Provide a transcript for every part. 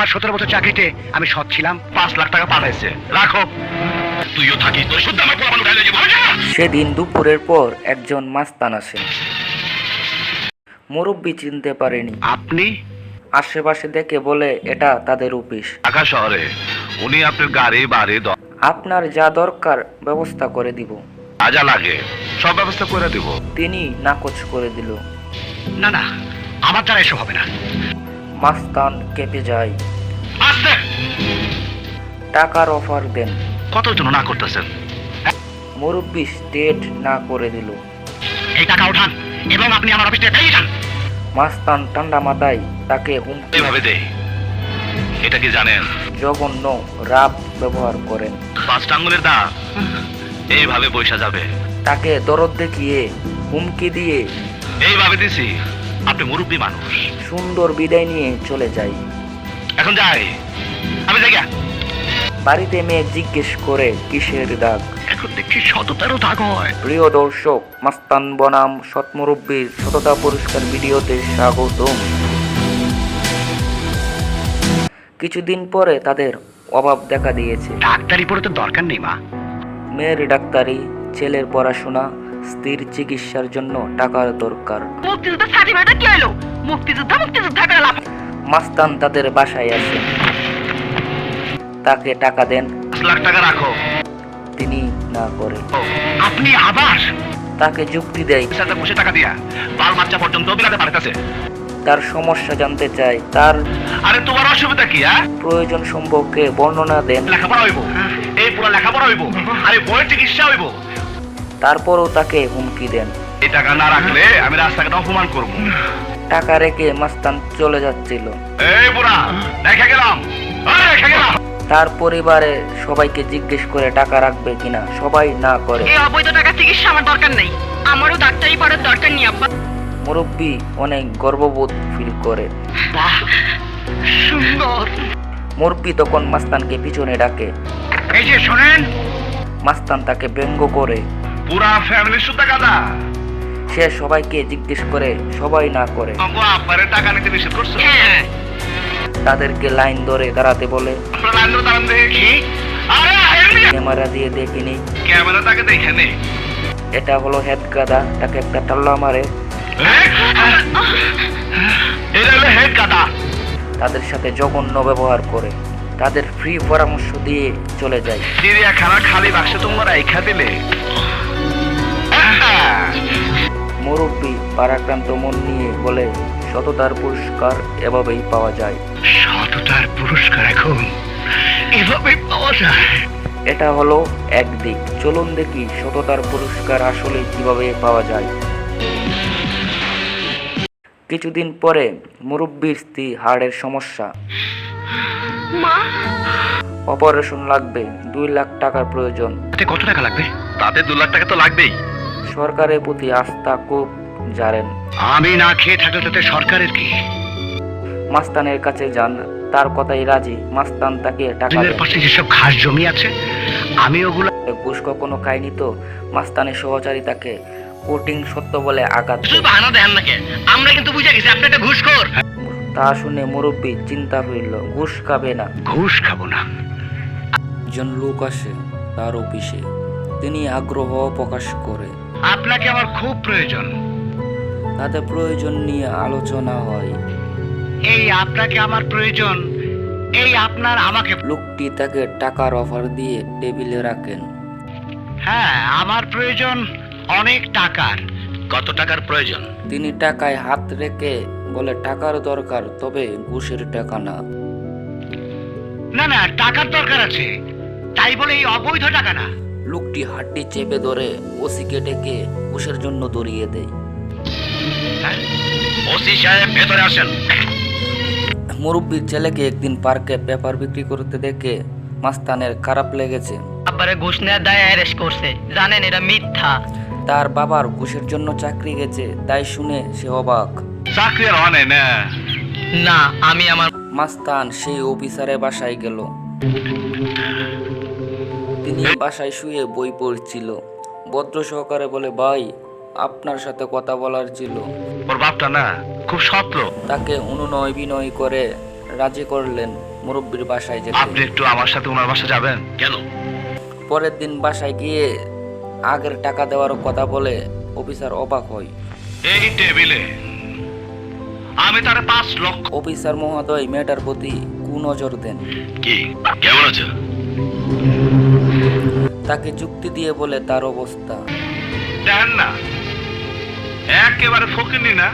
আমার সতেরো বছর চাকরিতে আমি সৎ ছিলাম পাঁচ লাখ টাকা পাঠাইছে। রাখো তুইও থাকিস তোর শুদ্ধ আমার পোলাপান উঠাই যাব সেদিন দুপুরের পর একজন মাস্তান আসেন মুরব্বী চিনতে পারেনি। আপনি? আশেপাশে দেখে বলে এটা তাদের অফিস। ঢাকা শহরে। উনি আপনার গাড়ি বাড়ি দ- আপনার যা দরকার ব্যবস্থা করে দিব। যা যা লাগে সব ব্যবস্থা করে দিব। তিনি নাকচ করে দিল। না না আমার দ্বারা এসব হবে না। মাস্তান কেঁপে যায়। আসতে। টাকার অফার দেন। কত জন না করতেছেন? মুরব্বী স্টেট না করে দিল। এই টাকা উঠান এবং আপনি আমার অফিসে বেরিয়ে যান। মাস্তান ঠান্ডা মাথায় তাকে হুমকি এটা কি জানেন? জঘন্য রাব ব্যবহার করেন। পাঁচটা আঙ্গুলের দা এইভাবে বৈশা যাবে। তাকে দরদ দেখিয়ে হুমকি দিয়ে। এইভাবে দিছি আপনি মুরব্বী মানুষ। সুন্দর বিদায় নিয়ে চলে যায়। এখন যাই। আমি যাই। বাড়িতে মেয়ে জিজ্ঞেস করে কিসের দাগ? এখন দেখছি সততারও দাগ হয়। প্রিয় দর্শক মাস্তান বনাম সৎমুরব্বীর সততা পুরস্কার ভিডিওতে স্বাগতম। কিছুদিন পরে তাদের অভাব দেখা দিয়েছে। ডাক্তারি পড়ে তো দরকার নেই মা। মেয়ের ডাক্তারি ছেলের পড়াশোনা স্ত্রীর চিকিৎসার জন্য টাকার দরকার। মুক্তিযুদ্ধ সার্টিফিকেটটা কি হলো মুক্তিযুদ্ধ মুক্তিযোদ্ধা করে লাভ মাস্তান তাদের বাসায় আসেন তাকে টাকা দেন। লাখ টাকা রাখো। তিনি না করে। আপনি আবার তাকে যুক্তি দেয়। সাথে বসে টাকা দিয়া বাল বাচ্চা পর্যন্ত বিলাতে পারতেছে। তার সমস্যা জানতে চায়। তার আরে তোমার অসুবিধা কি হ্যাঁ? প্রয়োজন সম্পর্কে বর্ণনা দেন। লেখাপড়া হইব। এই পুরো লেখাপড়া হইব। আরে বইয়ের চিকিৎসা হইব। তারপরও তাকে হুমকি দেন। এই টাকা না রাখলে আমি রাস্তাঘাটে অপমান করব। টাকা রেখে মাস্তান চলে যাচ্ছিল। তার পরিবারে সবাইকে জিজ্ঞেস করে টাকা রাখবে কিনা সবাই না করে। এই অবৈধ টাকা চিকিৎসা আমার দরকার নেই। আমারও ডাক্তারি পড়ার দরকার নেই আব্বা। মুরব্বী অনেক গর্ববোধ ফিল করে। বাহ সুন্দর। মুরব্বী তখন মাস্তানকে পিছনে ডাকে। এই যে শোনেন। মাস্তান তাকে ব্যঙ্গ করে। পুরা ফ্যামিলি সুদ্ধা গাদা সে সবাইকে জিজ্ঞেস করে সবাই না করে। টাকা নিতে নিষেধ করছ? তাদেরকে লাইন ধরে দাঁড়াতে বলে দেখি। ক্যামেরা দিয়ে দেখিনি। ক্যামেরা তাকে দেখে এটা হলো হেড গাদা তাকে একটা টাল্লা মারে। তাদের সাথে জঘন্য ব্যবহার করে তাদের ফ্রি পরামর্শ দিয়ে চলে যায়। চিড়িয়াখানা খালি বাক্সে তোমরা রেখা দিলে। মুরব্বী পারাক্রান্ত মন নিয়ে বলে সততার পুরস্কার এভাবেই পাওয়া যায়। সততার পুরস্কার এখন এভাবে পাওয়া যায়। এটা হলো একদিক চলুন দেখি সততার পুরস্কার আসলে কীভাবে পাওয়া যায়। কিছুদিন পরে মুরব্বীর স্ত্রী হাড়ের সমস্যা। মা! অপারেশন লাগবে দুই লাখ টাকার প্রয়োজন। কত টাকা লাগবে? তাতে দু লাখ টাকা তো লাগবেই। সরকারের প্রতি আস্থা খুব জারেন। আমি না খেয়ে থাকলে তাতে সরকারের কি? মাস্তানের কাছে যান তার কথাই রাজি। মাস্তান তাকে টাকা পাশে যেসব ঘাস জমি আছে আমি ওগুলো ঘুষ কখনো খায়নি তো। মাস্তানের সহচারী তাকে কোটিং সত্য বলে আঘাত দেয়। বাহানা দেন নাকি আমরা কিন্তু বুঝে গেছি আপনি একটা ঘুষখোর তা শুনে মুরব্বী চিন্তা হইল ঘুষ খাবে না। ঘুষ খাব না। একজন লোক আসে তার অফিসে। তিনি আগ্রহ প্রকাশ করে। আপনাকে আমার খুব প্রয়োজন। তাতে প্রয়োজন নিয়ে আলোচনা হয়। এই আপনাকে আমার প্রয়োজন এই আপনার আমাকে লোকটি তাকে টাকার অফার দিয়ে টেবিলে রাখেন। হ্যাঁ আমার প্রয়োজন অনেক টাকার। কত টাকার প্রয়োজন? তিনি টাকায় হাত রেখে বলে টাকার দরকার তবে ঘুষের টাকা না। না না টাকার দরকার আছে। তাই বলে এই অবৈধ টাকা না। লোকটি হাতটি চেপে ধরে ওসিকে ডেকে ঘুষের জন্য দড়িয়ে দেয়। ওসি সাহেব ভেতরে আসেন। মুরব্বীর ছেলেকে একদিন পার্কে পেপার বিক্রি করতে দেখে মাস্তানের খারাপ লেগেছে। আব্বারে ঘুষ নেওয়ার দায় অ্যারেস্ট করছে। জানেন এটা মিথ্যা। তার বাবার ঘুষের জন্য চাকরি গেছে তাই শুনে সে অবাক। চাকরি আর হয় না। না আমি আমার মাস্তান সেই অফিসারের বাসায় গেল। তিনি বাসায় শুয়ে বই পড়ছিল। ভদ্র সহকারে বলে ভাই আপনার সাথে কথা বলার ছিল। ওর বাপটা না খুব লোক তাকে অনুনয় বিনয় করে রাজি করলেন মুরব্বীর বাসায় যেতে। আপনি একটু আমার সাথে ওনার বাসা যাবেন? কেন? পরের দিন বাসায় গিয়ে আগের টাকা দেওয়ার কথা বলে অফিসার অবাক হয় এই টেবিলে আমি তার পাঁচ লক্ষ অফিসার মহোদয় মেয়েটার প্রতি কুনজর দেন। কি? কেমন আছে তাকে যুক্তি দিয়ে বলে তার অবস্থা। দেন না একেবারে ফকিনি না?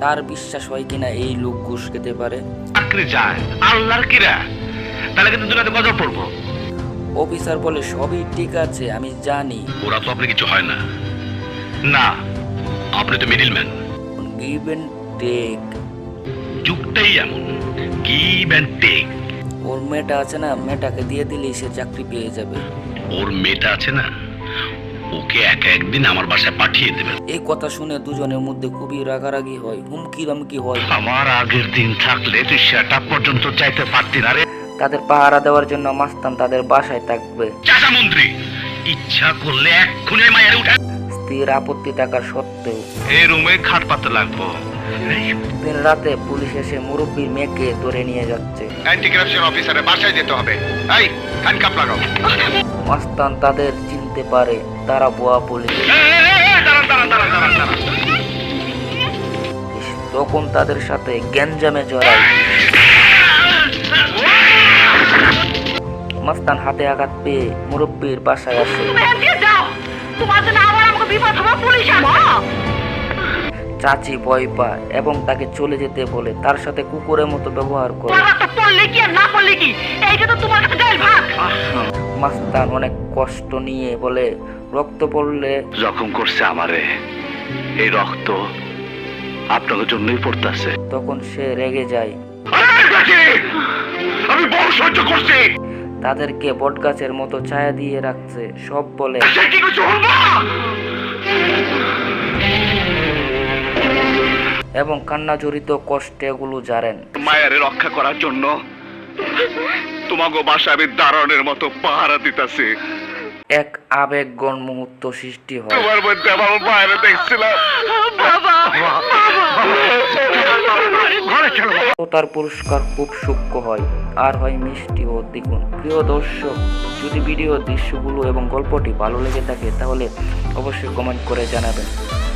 তার বিশ্বাস হয় কিনা এই লোক ঘুষ খেতে পারে? চাকরি যায় আল্লাহর কিরা? তাহলে কিন্তু দুনিয়াতে গজব পড়ব। অফিসার বলে সবই ঠিক আছে আমি জানি। ওরা তো আপনি কিছু হয় না। না আপনি তো মিডিলম্যান গিভ এন্ড টেক যুগটাই এমন। গিভ অ্যান্ড টেক ওর মেয়েটা আছে না মেয়েটাকে দিয়ে দিলেই সে চাকরি পেয়ে যাবে। ওর মেয়েটা আছে না ওকে এক একদিন আমার বাসায় পাঠিয়ে দেবেন এই কথা শুনে দুজনের মধ্যে খুবই রাগারাগি হয় হুমকি দামকি হয়। আমার আগের দিন থাকলে তুই সেটা পর্যন্ত চাইতে পারতি না রে। তাদের পাহারা দেওয়ার জন্য মাস্তান তাদের বাসায় থাকবে। চাচা মন্ত্রী ইচ্ছা করলে এক্ষুনি মায়ের উঠে। স্ত্রীর আপত্তি থাকার সত্ত্বেও। এই রুমে খাট পাতে লাগবো। দিন রাতে পুলিশ এসে মুরব্বীর মেয়েকে ধরে নিয়ে যাচ্ছে। অ্যান্টি অফিসারের বাসায় যেতে হবে। এই হ্যান্ডকাপ লাগাও। মাস্তান তাদের চিনতে পারে তারা বোয়া পুলিশ তখন তাদের সাথে গ্যাঞ্জামে জড়ায় মাস্তান হাতে আঘাত পেয়ে মুরব্বীর বাসায় আসে। চাচি ভয় পায় এবং তাকে চলে যেতে বলে তার সাথে কুকুরের মতো ব্যবহার করে। মাস্তান অনেক কষ্ট নিয়ে বলে রক্ত পড়লে জখম করছে আমারে এই রক্ত আপনাদের জন্যই পড়তেছে। তখন সে রেগে যায়। আমি বহু সহ্য করছি। তাদেরকে বটগাছের মতো ছায়া দিয়ে রাখছে। সব বলে এবং কান্না জড়িত কষ্টে এগুলো জারেন। মায়ের রক্ষা করার জন্য তোমাকে বাসা আমি দারণের মতো পাহারা দিতেছি। এক আবেগগণ মুহূর্ত সৃষ্টি হয়। তোমার মধ্যে আমার মায়ের দেখছিলাম। বাবা তার পুরস্কার খুব সূক্ষ্ম হয় আর হয় মিষ্টি ও দ্বিগুণ। প্রিয় দর্শক যদি ভিডিও দৃশ্যগুলো এবং গল্পটি ভালো লেগে থাকে তাহলে অবশ্যই কমেন্ট করে জানাবেন।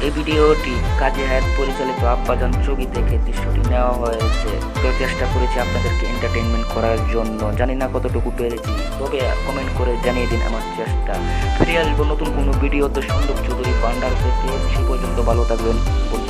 এই ভিডিওটি কাজী হায়াত পরিচালিত আব্বাজান ছবি থেকে দৃশ্যটি নেওয়া হয়েছে। তো চেষ্টা করেছি আপনাদেরকে এন্টারটেনমেন্ট করার জন্য। জানি না কতটুকু পেরেছি, তবে কমেন্ট করে জানিয়ে দিন আমার চেষ্টা। ফিরে আসব নতুন কোনো ভিডিওতে। সন্দীপ চৌধুরী পান্ডার থেকে। সে পর্যন্ত ভালো থাকবেন। গুড